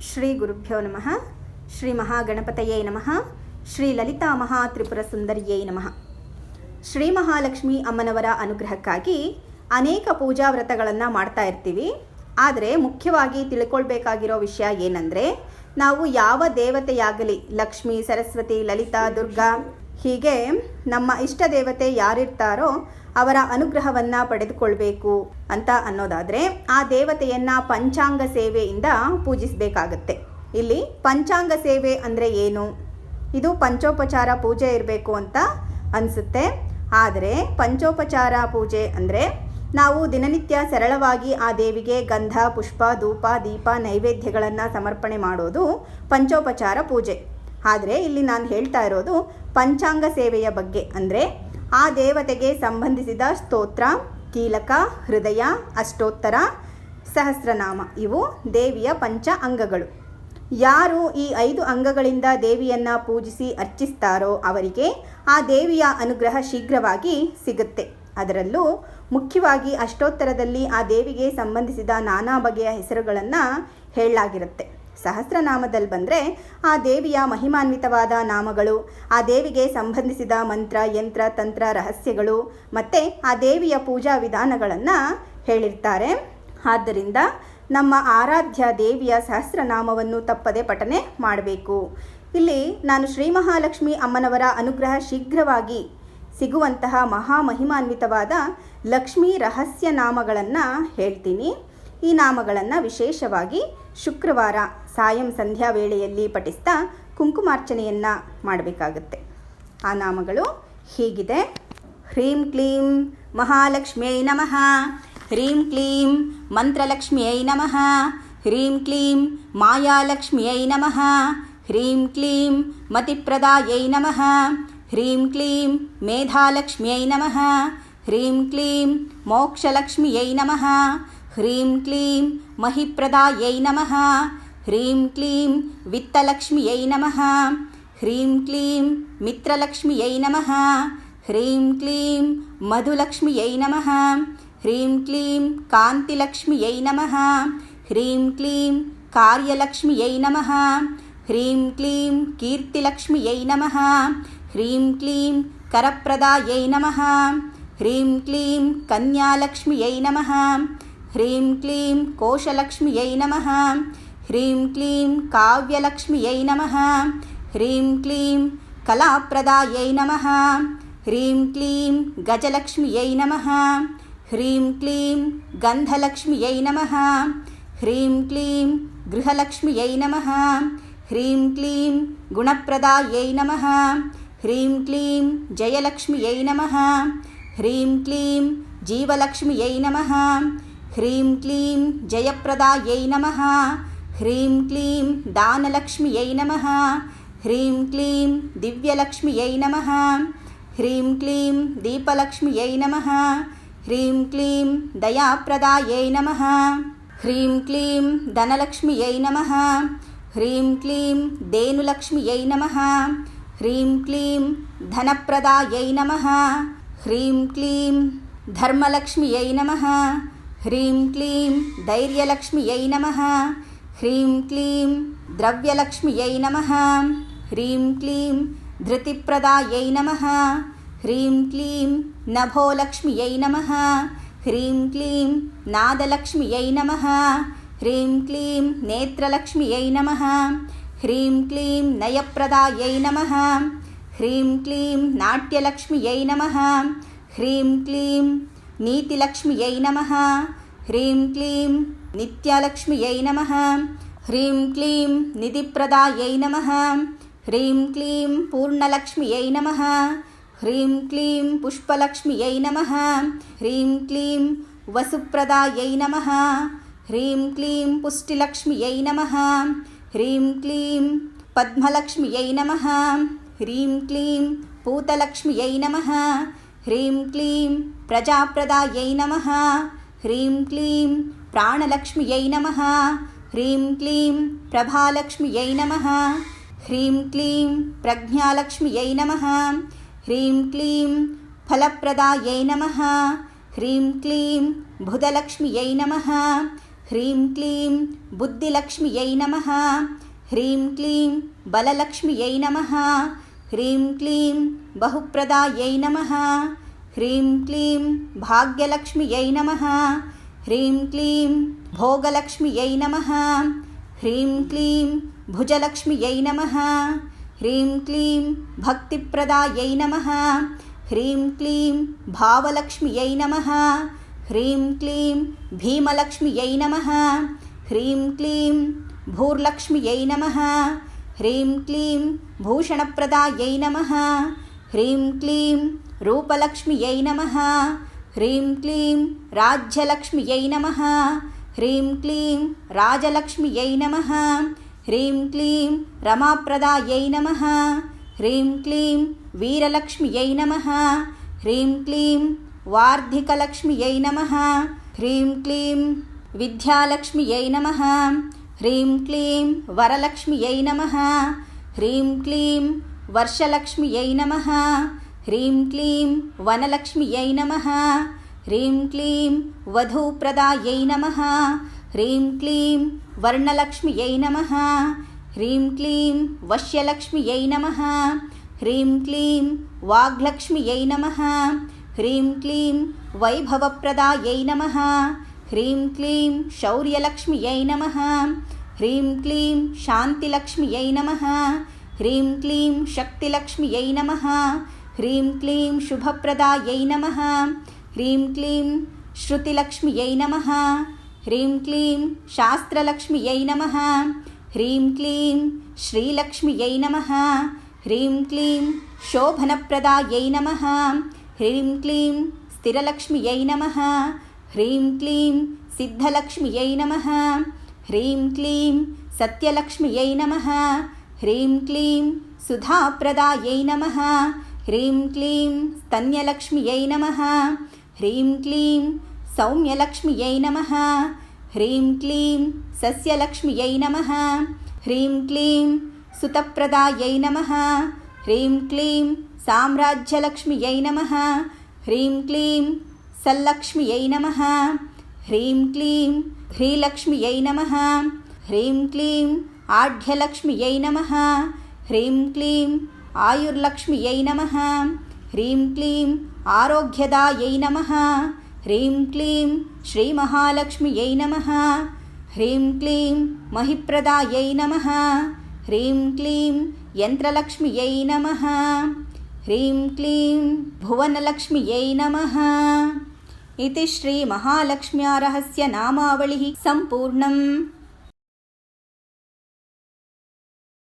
ಶ್ರೀ ಗುರುಭ್ಯೋ ನಮಃ ಶ್ರೀ ಮಹಾಗಣಪತಯೇ ನಮಃ ಶ್ರೀ ಲಲಿತಾ ಮಹಾತ್ರಿಪುರ ಸುಂದರಿಯೇ ನಮಃ ಶ್ರೀ ಮಹಾಲಕ್ಷ್ಮಿ ಅಮ್ಮನವರ ಅನುಗ್ರಹಕ್ಕಾಗಿ ಅನೇಕ ಪೂಜಾ ವ್ರತಗಳನ್ನು ಮಾಡ್ತಾ ಇರ್ತೀವಿ. ಆದರೆ ಮುಖ್ಯವಾಗಿ ತಿಳ್ಕೊಳ್ಬೇಕಾಗಿರೋ ವಿಷಯ ಏನಂದರೆ, ನಾವು ಯಾವ ದೇವತೆಯಾಗಲಿ, ಲಕ್ಷ್ಮಿ, ಸರಸ್ವತಿ, ಲಲಿತಾ, ದುರ್ಗಾ ಹೀಗೆ ನಮ್ಮ ಇಷ್ಟ ದೇವತೆ ಯಾರಿರ್ತಾರೋ ಅವರ ಅನುಗ್ರಹವನ್ನು ಪಡೆದುಕೊಳ್ಬೇಕು ಅಂತ ಅನ್ನೋದಾದರೆ ಆ ದೇವತೆಯನ್ನು ಪಂಚಾಂಗ ಸೇವೆಯಿಂದ ಪೂಜಿಸಬೇಕಾಗತ್ತೆ. ಇಲ್ಲಿ ಪಂಚಾಂಗ ಸೇವೆ ಅಂದರೆ ಏನು? ಇದು ಪಂಚೋಪಚಾರ ಪೂಜೆ ಇರಬೇಕು ಅಂತ ಅನಿಸುತ್ತೆ. ಆದರೆ ಪಂಚೋಪಚಾರ ಪೂಜೆ ಅಂದರೆ ನಾವು ದಿನನಿತ್ಯ ಸರಳವಾಗಿ ಆ ದೇವಿಗೆ ಗಂಧ, ಪುಷ್ಪ, ಧೂಪ, ದೀಪ, ನೈವೇದ್ಯಗಳನ್ನು ಸಮರ್ಪಣೆ ಮಾಡೋದು ಪಂಚೋಪಚಾರ ಪೂಜೆ. ಆದರೆ ಇಲ್ಲಿ ನಾನು ಹೇಳ್ತಾ ಇರೋದು ಪಂಚಾಂಗ ಸೇವೆಯ ಬಗ್ಗೆ. ಅಂದರೆ ಆ ದೇವತೆಗೆ ಸಂಬಂಧಿಸಿದ ಸ್ತೋತ್ರ, ಕೀಲಕ, ಹೃದಯ, ಅಷ್ಟೋತ್ತರ, ಸಹಸ್ರನಾಮ. ಇವು ದೇವಿಯ ಪಂಚ ಅಂಗಗಳು. ಯಾರು ಈ ಐದು ಅಂಗಗಳಿಂದ ದೇವಿಯನ್ನು ಪೂಜಿಸಿ ಅರ್ಚಿಸ್ತಾರೋ ಅವರಿಗೆ ಆ ದೇವಿಯ ಅನುಗ್ರಹ ಶೀಘ್ರವಾಗಿ ಸಿಗುತ್ತೆ. ಅದರಲ್ಲೂ ಮುಖ್ಯವಾಗಿ ಅಷ್ಟೋತ್ತರದಲ್ಲಿ ಆ ದೇವಿಗೆ ಸಂಬಂಧಿಸಿದ ನಾನಾ ಬಗೆಯ ಹೆಸರುಗಳನ್ನು ಹೇಳಲಾಗಿರುತ್ತೆ. ಸಹಸ್ರನಾಮದಲ್ಲಿ ಬಂದರೆ ಆ ದೇವಿಯ ಮಹಿಮಾನ್ವಿತವಾದ ನಾಮಗಳು, ಆ ದೇವಿಗೆ ಸಂಬಂಧಿಸಿದ ಮಂತ್ರ, ಯಂತ್ರ, ತಂತ್ರ, ರಹಸ್ಯಗಳು, ಮತ್ತು ಆ ದೇವಿಯ ಪೂಜಾ ವಿಧಾನಗಳನ್ನು ಹೇಳಿರ್ತಾರೆ. ಆದ್ದರಿಂದ ನಮ್ಮ ಆರಾಧ್ಯ ದೇವಿಯ ಸಹಸ್ರನಾಮವನ್ನು ತಪ್ಪದೆ ಪಠನೆ ಮಾಡಬೇಕು. ಇಲ್ಲಿ ನಾನು ಶ್ರೀ ಮಹಾಲಕ್ಷ್ಮಿ ಅಮ್ಮನವರ ಅನುಗ್ರಹ ಶೀಘ್ರವಾಗಿ ಸಿಗುವಂತಹ ಮಹಾಮಹಿಮಾನ್ವಿತವಾದ ಲಕ್ಷ್ಮೀ ರಹಸ್ಯ ನಾಮಗಳನ್ನು ಹೇಳ್ತೀನಿ. ಈ ನಾಮಗಳನ್ನು ವಿಶೇಷವಾಗಿ ಶುಕ್ರವಾರ ಸಾಯಂ ಸಂಧ್ಯಾ ವೇಳೆಯಲ್ಲಿ ಪಠಿಸ್ತಾ ಕುಂಕುಮಾರ್ಚನೆಯನ್ನು ಮಾಡಬೇಕಾಗತ್ತೆ. ಆ ನಾಮಗಳು ಹೀಗಿದೆ? ಹ್ರೀಂ ಕ್ಲೀಂ ಮಹಾಲಕ್ಷ್ಮಿಯೈ ನಮಃ. ಹ್ರೀಂ ಕ್ಲೀಂ ಮಂತ್ರಲಕ್ಷ್ಮಿಯೈ ನಮಃ. ಹ್ರೀಂ ಕ್ಲೀಂ ಮಾಯಾಲಕ್ಷ್ಮಿಯೈ ನಮಃ. ಹ್ರೀಂ ಕ್ಲೀಂ ಮತಿಪ್ರದಾಯೈ ನಮಃ. ಹ್ರೀಂ ಕ್ಲೀಂ ಮೇಧಾಲಕ್ಷ್ಮಿಯೈ ನಮಃ. ಹ್ರೀಂ ಕ್ಲೀಂ ಮೋಕ್ಷಲಕ್ಷ್ಮಿಯೈ ನಮಃ. హ్రీం క్లీం మహిప్రదాయై నమ. హ్రీం క్లీం విత్తలక్ష్మియై నమ. హ్రీం క్లీం మిత్రలక్ష్మియై నమ. హ్రీం క్లీం మధులక్ష్మియై నమ. హ్రీం క్లీం కాంతిలక్ష్మియై నమ. హ్రీం క్లీం కార్యలక్ష్మియై నమ. హ్రీం క్లీం కీర్తిలక్ష్మియై నమ. హ్రీం క్లీం కరప్రదాయై నమ. హ్రీం క్లీం కన్యాలక్ష్మియై నమ. హ్రీం క్లీం కోశలక్ష్మియై నమ. హ్రీం క్లీం కావ్యలక్ష్మియై నమ. హ్రీం క్లీం కళాప్రదాయై నమ. హ్రీం క్లీం గజలక్ష్మియై నమ. హ్రీం క్లీం గంధలక్ష్మియై నమ. హ్రీం క్లీం గృహలక్ష్మియై నమ. హ్రీం క్లీం గుణప్రదాయై నమ. హ్రీం క్లీం జయలక్ష్మియై నమ. హ్రీం క్లీం జీవలక్ష్మియై నమ. హ్రీం క్లీం జయప్రదాయై నమ. హ్రీం క్లీం దానలక్ష్మియై నమ. హ్రీం క్లీం దివ్యలక్ష్మియై నమ. హ్రీం క్లీం దీపలక్ష్మియై నమ. హ్రీం క్లీం దయాప్రదాయై నమ. హ్రీం క్లీం ధనలక్ష్మియై నమ. హ్రీం క్లీం దేనులక్ష్మియై నమ. హ్రీం క్లీం ధనప్రదాయై నమ. హ్రీం క్లీం ధర్మలక్ష్మియై నమ. హ్రీం క్లీం ధైర్యలక్ష్మియై నమ. హ్రీం క్లీం ద్రవ్యలక్ష్మియై నమ. హ్రీం క్లీం ధృతిప్రదాయై నమ. హ్రీం క్లీం నభోలక్ష్మియై నమ. హ్రీం క్లీం నాదలక్ష్మియై నమ. హ్రీం క్లీం నేత్రలక్ష్మియై నమ. హ్రీం క్లీం నయప్రదాయై నమ. హ్రీం క్లీం నాట్యలక్ష్మియై నమ. హ్రీం క్లీం నీతిలక్ష్మియై నమ. హ్రీం క్లీం నిత్యలక్ష్మియై నమ. హ్రీం క్లీం నిధిప్రదాయై నమ. హ్రీం క్లీం పూర్ణలక్ష్మియై నమ. హ్రీం క్లీం పుష్పలక్ష్మియై నమ. హ్రీం క్లీం వసుప్రదాయై నమ. హ్రీం క్లీం పుష్టిలక్ష్మియై నమ. హ్రీం క్లీం పద్మలక్ష్మియై నమ. హ్రీం క్లీం పూతలక్ష్మియై నమ. హ్రీం క్లీం ప్రజాప్రదాయై నమ. హ్రీం క్లీం ప్రాణలక్ష్మియై నమ. హ్రీం క్లీం ప్రభాలక్ష్మియై నమ. హ్రీం క్లీం ప్రజ్ఞాలక్ష్మియై నమ. హ్రీం క్లీం ఫలప్రదాయై నమ. హ్రీం క్లీం బుధలక్ష్మియై నమ. హ్రీం క్లీం బుద్ధిలక్ష్మియై నమ. హ్రీం క్లీం బలలక్ష్మియై నమ. హ్రీం క్లీం బహుప్రదాయై నమ. హ్రీం క్లీం భాగ్యలక్ష్మియై నమ. హ్రీం క్లీం భోగలక్ష్మియై నమ. హ్రీం క్లీం భుజలక్ష్మియై నమ. హ్రీం క్లీం భక్తిప్రదాయై నమ. హ్రీం క్లీం భావలక్ష్మియై నమ. హ్రీం క్లీం భీమలక్ష్మియై నమ. హ్రీం క్లీం భూర్లక్ష్మియై నమ. హ్రీం క్లీం భూషణప్రదాయై నమ. హ్రీం క్లీం రూపలక్ష్మియై నమ. హ్రీం క్లీం రాజ్యలక్ష్మియై నమ. హ్రీం క్లీం రాజలక్ష్మియై నమ. హ్రీం క్లీం రమాప్రదాయై నమ. హ్రీం క్లీం వీరలక్ష్మియై నమ. హ్రీం క్లీం వార్ధికలక్ష్మియై నమ. హ్రీం క్లీం విద్యాలక్ష్మియై నమ. హ్రీం క్లీం వరలక్ష్మియై నమ. హ్రీం క్లీం వర్షలక్ష్మియై నమ. హ్రీం క్లీం వనలక్ష్మియై నమ. హ్రీం క్లీం వధూప్రదాయై నమ. హ్రీం క్లీం వర్ణలక్ష్మియై నమ. హ్రీం క్లీం వశ్యలక్ష్మియై నమ. హ్రీం క్లీం వాగ్లక్ష్మియై నమ. హ్రీం క్లీం వైభవప్రదాయై నమ. హ్రీం క్లీం శౌర్యలక్ష్మియై నమ. హ్రీం క్లీం శాంతిలక్ష్మియై నమ. హ్రీం క్లీం శక్తిలక్ష్మియై నమ. హ్రీం క్లీం శుభప్రదాయై నమ. హ్రీం క్లీం శృతిలక్ష్మియై నమ. హ్రీం క్లీం శాస్త్రలక్ష్మియై నమ. హ్రీం క్లీం శ్రీలక్ష్మియై నమ. హ్రీం క్లీం శోభనప్రదాయై నమ. హ్రీం క్లీం స్థిరలక్ష్మియై నమ. హ్రీం క్లీం సిద్ధలక్ష్మియై నమ. హ్రీం క్లీం సత్యలక్ష్మియై నమ. హ్రీం క్లీం సుధాప్రదాయై నమ. హ్రీం క్లీం స్తన్యలక్ష్మియై నమ. హ్రీం క్లీం సౌమ్యలక్ష్మియై నమ. హ్రీం క్లీం సస్యలక్ష్మియై నమ. హ్రీం క్లీం సుతప్రదాయై నమ. హ్రీం క్లీం సామ్రాజ్యలక్ష్మియై నమ. హ్రీం క్లీం సల్లక్ష్మియై నమ. హ్రీం క్లీం హ్రీలక్ష్మియై నమ. హ్రీం క్లీం ఆఢ్యలక్ష్మియై నమ. హ్రీం క్లీం ఆయుర్లక్ష్మియై నమ. హ్రీం క్లీం ఆరోగ్యదాయై నమ. హ్రీం క్లీం శ్రీమహాలక్ష్మియై నమ. హ్రీం క్లీం మహిప్రదాయై నమ. హ్రీం క్లీం యంత్రలక్ష్మియై నమ. హ్రీం క్లీం భువనలక్ష్మియై నమ. ఇది శ్రీమహాలక్ష్మ్యారహస్య నామావళి. సంపూర్ణం.